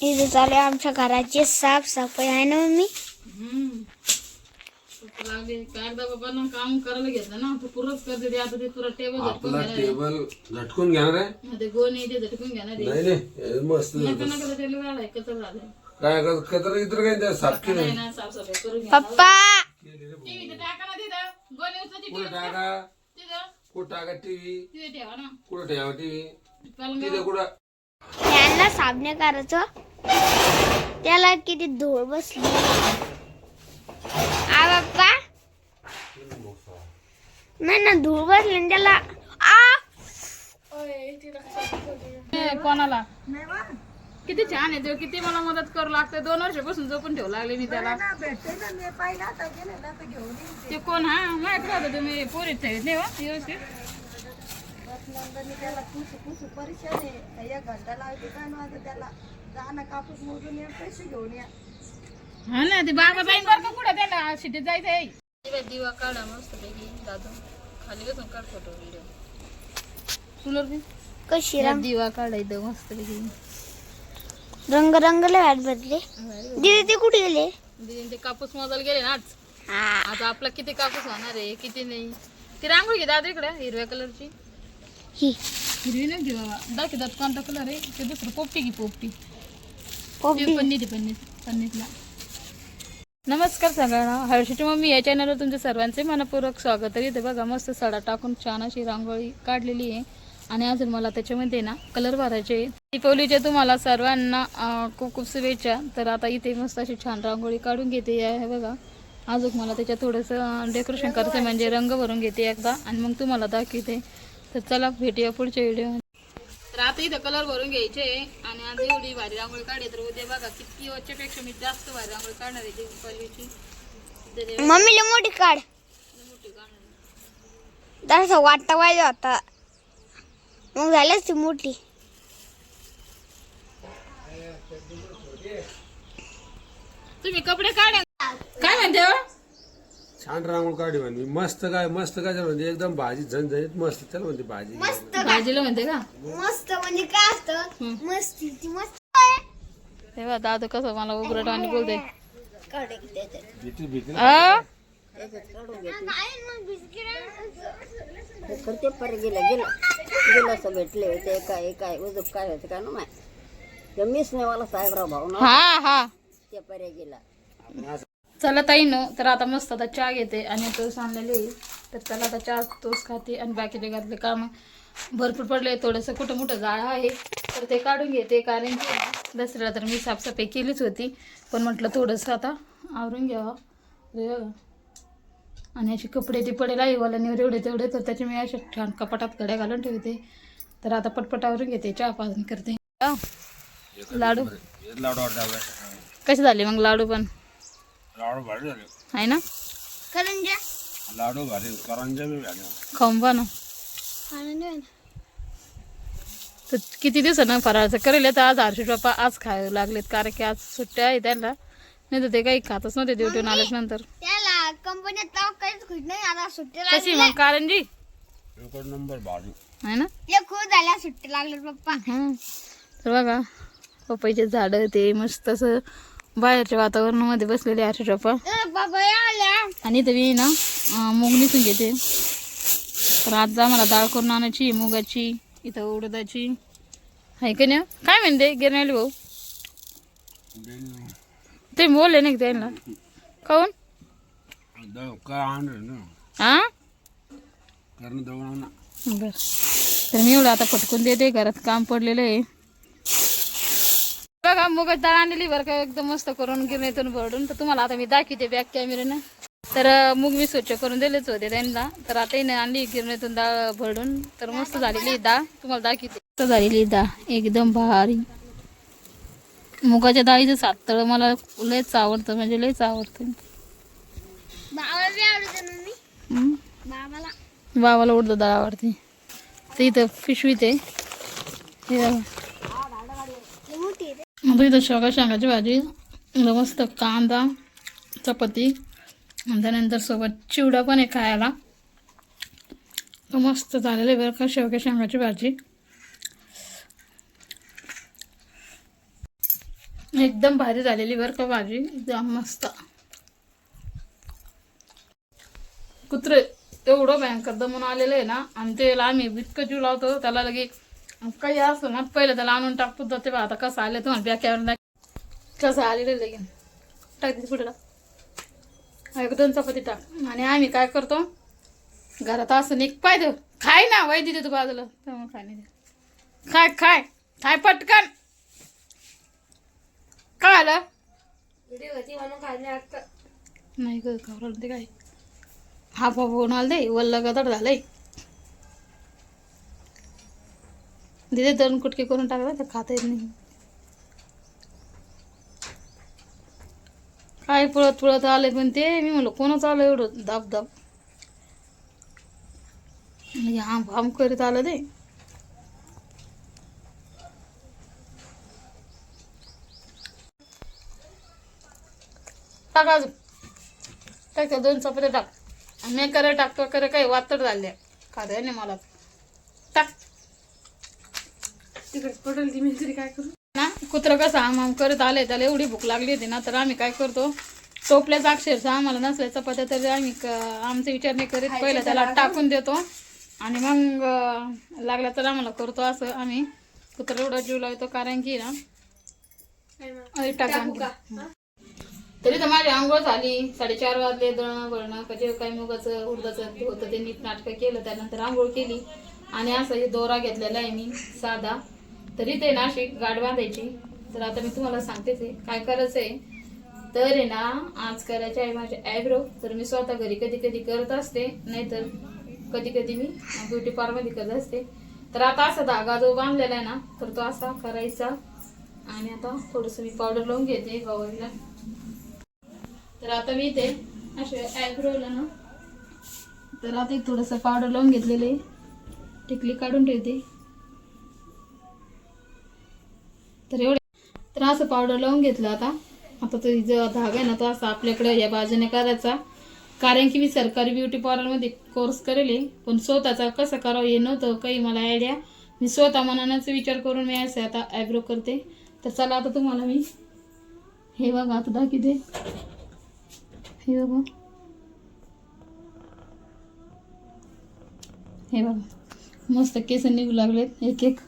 इथे चालू आहे आमच्या घराची साफसफाई आहे ना मम्मी कागदा बाबांना काम करायला घेतलं ना तू पुरच करते ते आता ते तुला टेबल झटकून आपला घेणार टेबल झटकून घेणार आहे आहे. ते गोणी ते झटकून घेणार आहे. नाही नाही हे मस्त नका नका ते झालं एकत्र झालं काय कर- कतर इतर काय त्या साफ केलं नाही ना साफसफाई करून घ्या पप्पा टीव्ही टाका ना तिथं गोणी उचलायची कुठं टाका तिथं कुठं टाका टीव्ही तिथे ठेवा ना कुठं ठेवा टीव्ही तिथे कुठं यांना साबणे करायचं. त्याला किती धूळ बसली. आ बाप्पा. नाही ना धूळ बसली त्याला आ. कोणाला? किती छान आहे तो किती मला मदत करू लागते दोन वर्षापासून जपून ठेवू लागले मी त्याला. ते कोण हा? माहीत राहतो तुम्ही पोरीत ठेवत नाही हो व्यवस्थित हा ना ते बाबा जाईन बरं का कुठं त्याला सिटीत जायचं आहे दिवा काढा मस्त पैकी दादू. खाली बसून काढ फोटो व्हिडिओ तुला बी? कशी रंग? दिवा काढायचं मस्त पैकी. रंग रंगले वाट बदले. दीदी ते कुठे गेले? ते कापूस मोजायला गेले ना आज. हा. आता आपला किती कापूस होणार आहे किती नाही? ती रांगोळी घे दादा इकडे हिरव्या कलरची. ही. हिरवी नाही घे बाबा दाखवतात कोणता कलर आहे? ते दुसरं पोपटी की पोपटी? पोपटी. ते पन्नी ती पन्नी पन्नीतला नमस्कार सगळ्यांना. हर्षची मम्मी या चॅनलवर तुमच्या सर्वांचे मनपूर्वक स्वागत आहे. इथे बघा मस्त सडा टाकून छान अशी रांगोळी काढलेली आहे. आणि अजून मला त्याच्यामध्ये ना कलर भरायचे आहे. दीपावलीच्या तुम्हाला सर्वांना अं, खूप खूप शुभेच्छा. तर आता इथे मस्त अशी छान रांगोळी काढून घेते. आहे बघा. अजून मला त्याच्यात थोडंसं डेकोरेशन करायचं म्हणजे रंग भरून घेते एकदा. आणि मग तुम्हाला दाखवते. तर चला भेटूया पुढच्या व्हिडिओ तर आता इथं कलर भरून घ्यायचे आणि आज एवढी भारी रांगोळी काढली तर उद्या बघा किती वरच्यापेक्षा मी जास्त भारी रांगोळी काढणार आहे. एवढी मम्मीला मोठी काढ. मोठी काढणार. जरासा वाटता पाहिजे होता. मग झालीच ती मोठी. तुम्ही कपडे काढा. काय म्हणते हो? छान रांगोळ काढली म्हणजे मस्त काय मस्त काय झालं म्हणजे एकदम भाजी झणझणीत मस्त त्याला म्हणते भाजी. भाजीला म्हणते का? मस्त म्हणजे काय असतं? मस्त ती मस्त तेव्हा दादा कसं मला उघडट आणि बोलते भीती भीती आ? तर ते पर गेलं. गेलं गेलं असं भेटले होते काय काय उजूक काय होते काय ना माय ते मीच नाही मला साहेबराव भाऊ ना हा हा. ते पर्या गेला. चला ताई नो तर आता मस्त आता चहा घेते आणि तोस आणलेले. तर चला आता चहा तोस खाते आणि बाकीचे घरातले काम. भरपूर पडले थोडंसं कुठं मोठं जाळं आहे. तर ते काढून घेते कारण की दसऱ्याला तर मी साफसफाई केलीच होती. पण म्हटलं थोडंसं आता आवरून घ्यावं. आणि असे कपडे ते पडेल आहे वाला निवड एवढे तेवढे तर त्याचे मी अशा छान कपाटात कड्या घालून ठेवते. तर आता पटपट आवरून घेते चहा पाजून करते. लाडू. लाडू कसे झाले मग लाडू पण? लाडू भारी झाले. आहे ना? करंजा. लाडू भारी करंजा बी भारी. खाऊन पहा ना तर किती दिवसानं फराळाचं करेल तर आज हर्षद बाप्पा आज खायला लागलेत कारण की आज सुट्ट्या आहे त्यांना. नाही तर ते काही खातच नव्हते ड्युटीवर आल्याच नंतर त्याला कंपनीत काहीच खुश नाही आता सुट्टी कशी मग कारण जी एकच नंबर भारी. आहे ना? झाल्या सुट्टी लागले पप्पा. हं. तर बघा पपईचे झाडं ते मस्त असं बाहेरच्या वातावरणामध्ये बसलेले बाबा आल्या. आणि इथं मी ना मूग निसून घेते. तर आज आम्हाला डाळ करून आणायची मुगाची इथं उडदाची. आहे का नाही? काय म्हणते गिरणाली भाऊ? ते बोलले नाही का त्यांना? काऊन ना. हा तर मी एवढं आता पटकून देते घरात काम पडलेलं आहे. बघा मुगाची डाळ आणलेली बरं का एकदम मस्त करून गिरणीतून भरडून तर तुम्हाला आता मी दाखवते बॅक कॅमेऱ्यानं तर अं, मूग मी स्वच्छ करून दिलेच होते त्यांना. तर आता हिने आणली गिरणीतून डाळ भरडून तर मस्त झालेली आहे डाळ तुम्हाला दाखवते. मस्त झालेली आहे डाळ एकदम भारी. मुगाच्या डाळीचं सातळ मला लयच आवडतं म्हणजे लयच आवडतं. आवडते बाबाला उडद डाळ आवडते. तर इथं पिशवीत आहे मग इथं शेवगा शेंगाची भाजी मस्त कांदा चपाती आणि त्यानंतर सोबत चिवडा पण आहे खायला तर मस्त झालेलं आहे बरं का शेवग्या शेंगाची भाजी एकदम भारी झालेली बरं का भाजी एकदम मस्त कुत्रे एवढं भयंकर दमून आलेलं आहे ना आणि त्याला आम्ही इतकं जीव लावतो त्याला लगे काही असलं ना पहिलं त्याला आणून टाकतो तर तेव्हा आता कसं आलं तुम्हाला बॅक्यावर कसं आलेलं लगेन? टाक तिथे पुढे एक दोन चपाती टाक. आणि आम्ही काय करतो? घरात असं एक पाय देऊ खाय ना वय दिली तू बाजूला. तेव्हा खाय नाही. खाय खाय. खाय पटकन. काय आलं? नाही ग खबर ते काय? हा बाबा आलं दे? वल्ल गदड झालंय. दिदे दोन कुटके करून टाकला तर खाता येत नाही. काय पळत पळत आले पण ते मी म्हणलं कोणच आलं एवढं? दाब दाब. म्हणजे हाम हाम करीत आलं ते. टाका अजून. टाक दोन चपरे टाक. मी करे टाकतो करे काही वातड झाले खाता नाही मला. टाक. तिकडे पडेल ती मी तरी काय करू? ना कुत्रं कसं आम करत आले त्याला एवढी भूक लागली होती ना तर आम्ही काय करतो? टोपल्याचा अक्षरशः आम्हाला नसल्या चपात्या तर आम्ही आमचा विचार नाही करीत. पहिलं त्याला टाकून देतो आणि मग लागला तर आम्हाला करतो असं आम्ही. कुत्र एवढा जीव लावतो कारण की ना टाकून. तरी तर माझी आंघोळ झाली. साडेचार वाजले दळणं बळणं कधी काही मुगाचं उडदाचं होतं ते नीट नाटकं केलं त्यानंतर आंघोळ केली. आणि असं हे दोरा घेतलेला आहे मी साधा. तरी ते ना अशी गाठ बांधायची. तर आता मी तुम्हाला सांगतेच आहे काय करायचं आहे? तर आहे ना आज करायचे आहे माझे ॲब्रो तर मी स्वतः घरी कधी कधी करत असते. नाहीतर कधी कधी मी ब्युटी पार्लरमध्ये करत असते. तर आता असा धागा जो बांधलेला आहे ना तर तो असा करायचा. आणि आता थोडंसं मी पावडर लावून घेते गवारीला तर आता मी इथे असे ॲब्रोला ना तर आता एक थोडंसं पावडर लावून घेतलेले टिकली काढून ठेवते. तर एवढे तर असं पावडर लावून घेतलं आता. आता तो जो धागा आहे ना तो असा आपल्याकडे या बाजूने करायचा. कारण की मी सरकारी ब्युटी पार्लरमध्ये कोर्स करेल आहे, पण स्वतःचा कसं करावं हे नव्हतं काही मला आयडिया मी स्वतः मनानंच विचार करून मी असं आता ॲब्रो करते. तर चला आता तुम्हाला मी हे बघा आता दाखवते. हे बघा. हे बघा. मस्त केस निघू लागलेत एक एक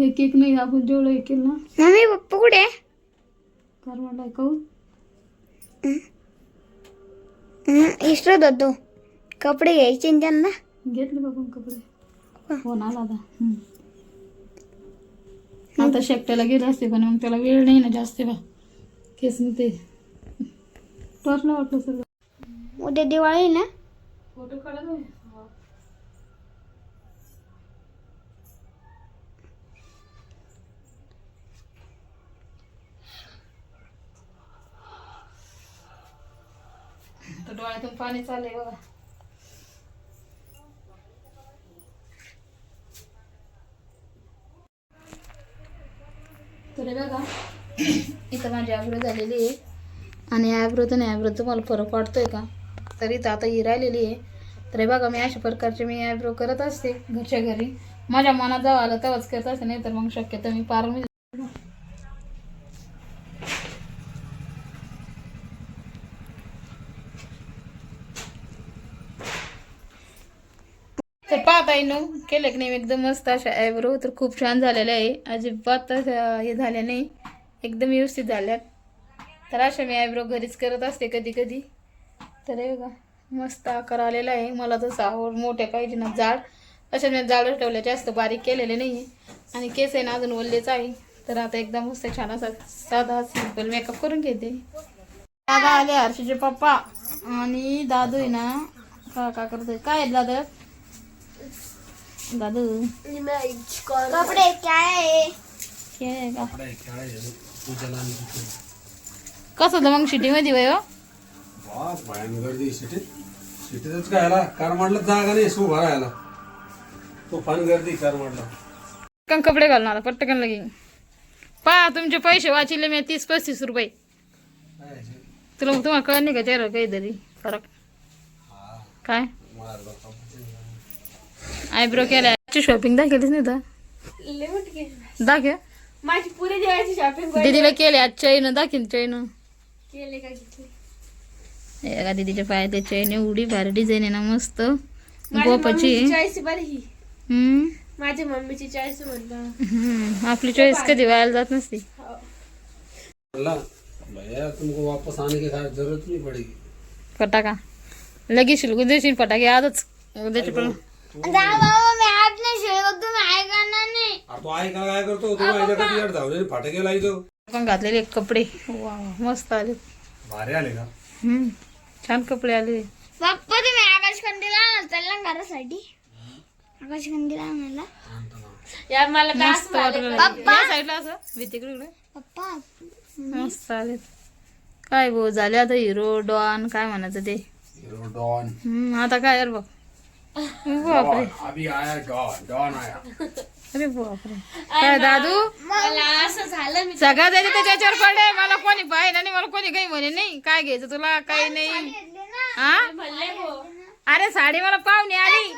एक एक नाही आपण जेवढं केलं ना. मम्मी पप्पा कुठे? कर म्हणलं इस्रोत होतो कपडे घ्यायचे ना त्यांना. घेतले बाबा कपडे. फोन आला आता. आता शेकट्याला गेले असते पण मग त्याला वेळ नाही ना जास्त बा. केस ते. टॉर्चला वाटलं सगळं. उद्या दिवाळी ना? फोटो काढा डोळ्यातून पाणी चाललंय बघा. तर बघा इथं माझी आयब्रो झालेली आहे. आणि आयब्रोत आणि आयब्रो तुम्हाला फरक वाटतोय का? तर इथं आता ही राहिलेली आहे. तर हे बघा मी अशा प्रकारचे मी आयब्रो करत असते घरच्या घरी. माझ्या मनात जावं आलं तेव्हाच करत असते नाही तर मग शक्यतो मी पार मी तर पाहता येईन केलं की नाही? एकदम मस्त अशा आयब्रो तर खूप छान झालेलं आहे. अजिबात हे झाल्या नाही. एकदम व्यवस्थित झाल्यात तर अशा मी आयब्रो घरीच करत असते कधी कधी. तर हे बघा मस्त आकार आलेला आहे. मला तसं आवड मोठ्या पाहिजे ना जाड. तशा मी जाड ठेवल्या जास्त बारीक केलेले नाही. आहे आणि केस आहे ना अजून ओललेच आहे. तर आता एकदम मस्त छान असा साधा सिंपल मेकअप करून घेते. दादा आले हर्षीचे पप्पा. आणि दादू आहे ना का का करतोय? काय आहेत दादा? दादू. कपडे काय? हे का? कसं होतं मग शिटीमध्ये वय हो? सिटीतच काय आला करमाडला जागा नाही सो भरायला तो फान गर्दी पटकन कपडे घालणार पटकन लगे पहा तुमचे पैसे वाचिले मी तीस पस्तीस रुपये? तुला तुम्हाला कळ नाही का चेहरा काहीतरी फरक? काय. आयब्रो केल्या. शॉपिंग दाखवलीच नाही तर? दाखव. माझी पुरी दिवाळीची शॉपिंग दीदीला केले. आज चैन दाखील चैन. केले का घेतले हे का दीदीच्या पायात चैन एवढी भारी डिझाईन आहे ना मस्त. गोपाची. ही. माझ्या मम्मीची चॉईस म्हणलं. हम्म आपली चॉईस कधी व्हायला जात नसते. अल्लाह भैया तुमको वापस आने की खैर जरूरत नहीं पड़ेगी. फटाका. लगेच फटाके आजच. उद्याची पण अरे तो ऐका काय करतो? तो माझ्या कधी पण घातलेले कपडे. वा मस्त आले. भारी आले हम्म छान कपडे आले. पप्पा तुम्ही आकाश कंदील ना घरासाठी. आकाश कंदील आणायला यार मला मस्त वाटलं या साईडला असं भीतीकडे इकडे. पप्पा. मस्त आले. काय भाऊ झाले आता हिरो डॉन काय म्हणायचं ते? हीरो डॉन हम्म आता काय यार बघ. बापरे. अभी आया डॉन डॉन आया. अरे बापरे. काय दादू? मला असं झालं मी सगळं त्याच्या त्याच्यावर पडले मला कोणी पाहिलं नाही मला कोणी काही म्हणे नाही. काय घ्यायचं तुला? काही नाही. हा हो अरे साडी मला पाहुणे आली.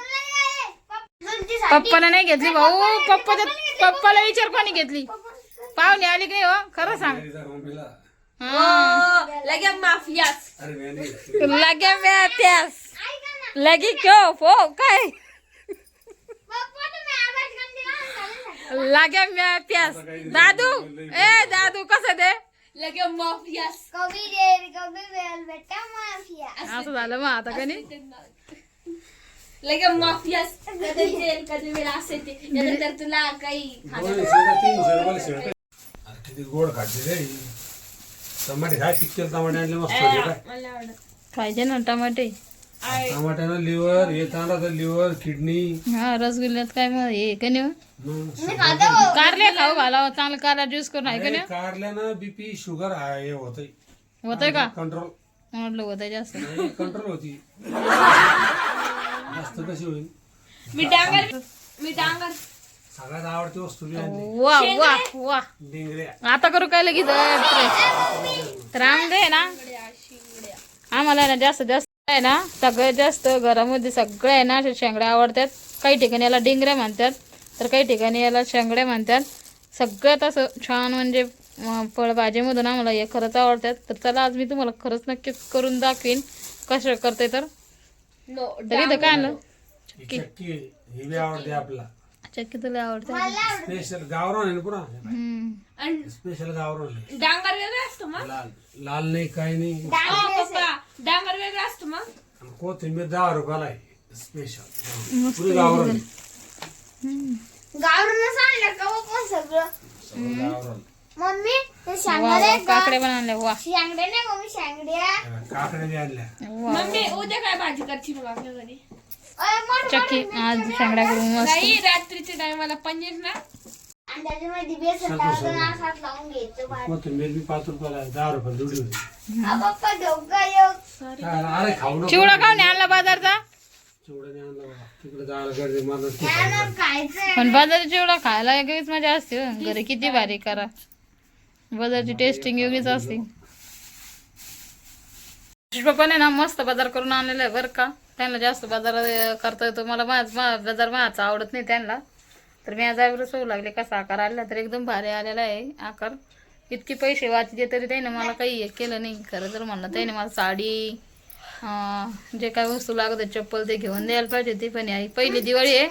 पप्पाला नाही घेतली भाऊ. पप्पा पप्पाला विचार कोणी घेतली? पाहुणे आली की नाही हो? खरं सांग. मेरीचा मम्मीला हा. लगे माफियास. लगे म्या प्यास लगी क्यों? हो काय लागे म्या प्यास। दादू ए दादू कसं ते लगे माफियास कभी देर कभी वेल बेटा माफिया। असं झालं मग आता का नाही? लगे माफियास कधी जेल कधी वेळ असे ते त्यानंतर तुला काही किती गोड खाते रे टमाटे काय टिक्केल टमाटे आणले मस्त होते काय मला आवडत पाहिजे ना टमाटे? टमाट्यानं लिव्हर हे तर लिव्हर किडनी. हा रसगुल्ल्यात काय मग हे का नाही कारले खाऊ घालावं चांगलं कारला ज्यूस करून आहे का नाही कारल्यानं बीपी शुगर हे होतंय. होतंय का? कंट्रोल म्हटलं होतंय जास्त. कंट्रोल होती. जास्त कशी होईल? मी डांगर मी डांगर. सगळ्यात आवडती वस्तू वा वा वा. डिंगऱ्या आता करू काय लगेच? तर आमचं आहे ना. आम्हाला ना जास्त जास्त आहे ना सगळ्यात जास्त घरामध्ये सगळे आहे ना अशा शेंगड्या आवडतात. काही ठिकाणी याला डिंगऱ्या म्हणतात तर काही ठिकाणी याला शेंगड्या म्हणतात. सगळ्यात असं छान म्हणजे फळभाजीमधून आम्हाला हे खरंच आवडतात. तर चला आज मी तुम्हाला खरंच नक्कीच करून दाखवीन कसं करते तर. नो तरी तर काय आणलं? ही चक्की ही आवडते आपला चक्की तुला आवडते. स्पेशल गावरान आहे पुरा. आणि स्पेशल गावरान आहे. डांगर वेगळं असतं मग? लाल लाल नाही काही नाही. डांगर वेगळं असतं मग. आणि कोथिंबीर दहा रुपयाला आहे. स्पेशल पुरी गावरान. आहे. गावरूनच आणलं का पण सगळं? सगळं गावरान. मम्मी ते वा शांगडे वा काकडे पण आणले वा. शांगडे नाही मम्मी शांगड्या. हे बघ, काकड्या बी आणल्या. वा मम्मी उद्या काय भाजी करची मग आपल्या घरी? अय, मोठ चक्की आज शेंगड्या करून मस्त. नाही रात्रीच्या टायमाला पनीर ना. आणि त्याच्यामध्ये बेसन टाकून असाच लावून घ्यायचं भात कोथिंबीर बी पाच रुपयाला आहे दहा रुपये जुडी होती. हा पप्पा धोका योग काय, अरे खाऊ नको. चिवडा खाऊन आणला बाजारचा? चिवड्याने आणलं बाबा. तिकडे जायला गर्दी मला तू त्यानं खायचं पण बाजारची चिवडा खायला वेगळीच मजा असते हो. घरी किती भारी करा. बाजारची टेस्टिंग वेगळीच असते. पप्पाने ना मस्त बाजार करून आणलेला आहे बरं का. त्यांना जास्त बाजार अं, करता येतो. मला माझ मा- बाजार माझा आवडत नाही त्यांना. तर मी आज आयब्रोज होऊ लागले. कसा आकार आला तर एकदम भारी आलेला आहे आकार. इतके पैसे वाचले तरी त्याने मला काही हे केलं नाही. खरं तर म्हणलं त्याने मला साडी जे काय वस्तू लागत चप्पल ते घेऊन द्यायला पाहिजे ती पण आई पहिली दिवाळी आहे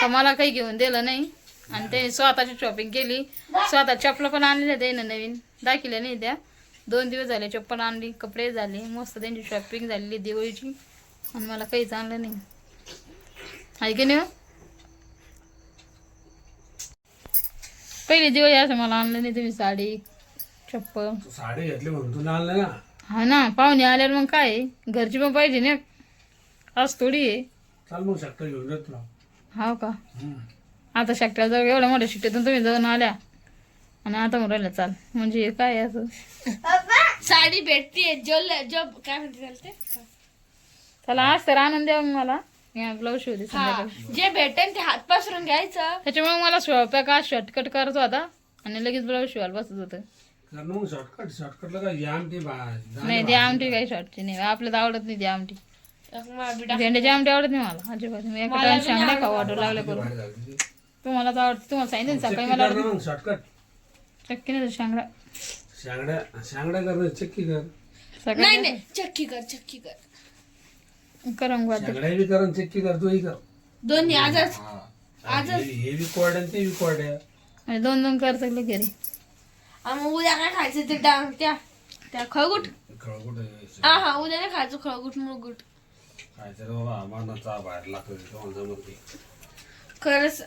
तर मला काही घेऊन दिलं नाही. आणि त्याने स्वतःची शॉपिंग केली. स्वतः चप्पल पण आणलेल्या त्याने नवीन. दाखिल्या नाही त्या. दोन दिवस झाले चप्पल आणली कपडे झाले मस्त त्यांची शॉपिंग झालेली दिवाळीची. आणि मला काहीच आणलं नाही. आहे की नाही हो? पहिली दिवाळी असं मला आणलं नाही तुम्ही साडी चप्पल. तू साडी घेतली म्हणून तू आणलं ना? हा ना पाहुणे आल्यावर मग काय? आहे? घरची पण पाहिजे ना. आज थोडी आहे. चाल मग शक्कर घेऊन जात तुला हो का. आता शक्ट्या जवळ एवढ्या मोठ्या शिट्टीतून तुम्ही जाऊन आल्या. आणि आता म्हणून राहिलं चाल. म्हणजे हे काय आहे असं? साडी भेटते जो जो काय म्हणते त्याला ते? चला आज तर आनंद द्या मग मला. ब्लाऊज शिवते हा संध्याकाळी. जे भेटेल ते हात पसरून घ्यायचं. त्याच्यामुळे मला स्वयंपाक आज शॉर्टकट करत होता आणि लगेच ब्लाऊज शिवायला बसत होतं. कारण मग शॉर्टकट शॉर्टकटला काय या आमटी बा नाही ती आमटी काही शॉर्टची नाही. आपल्याला आवडत नाही ती आमटी. भेंड्याची आमटी आवडत नाही मला अजिबात मी एका टाइम खाऊ वाटू लागले. झाली. तुम्हाला तर आवडते तुम्हाला सांगितलं ना सकाळी मला कर मग शॉर्टकट चक्की नाही शांगडा. शांगड्या शांगड्या कर चक्की कर. नाही नाही चक्की कर चक्की कर. करंग वाटत. शांगड्या बी कर आणि चक्की कर तोही कर. दोन्ही आजच हा. हे हे आणि ते बी कोरड्या आणि दोन दोन करत घरी. आणि मग उद्या काय खायचं ते डांग त्या त्या खळगुट? खळगुट हा हा उद्या नाही खायचं खळगुट मुळगुट. काय तर बाबा आम्हाला चहा बाहेर लागतो तुम्हाला जमत नाही खरंच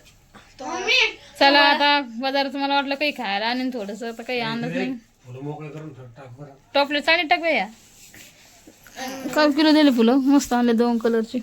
चला आता बाजारात मला वाटलं काही खायला आणि थोडस आता काही आणत नाही. फुलं मोकळे करून टाक बरं. टॉपले चाळीत टाक या. काय किलो दिले फुलं. मस्त आणले दोन कलरचे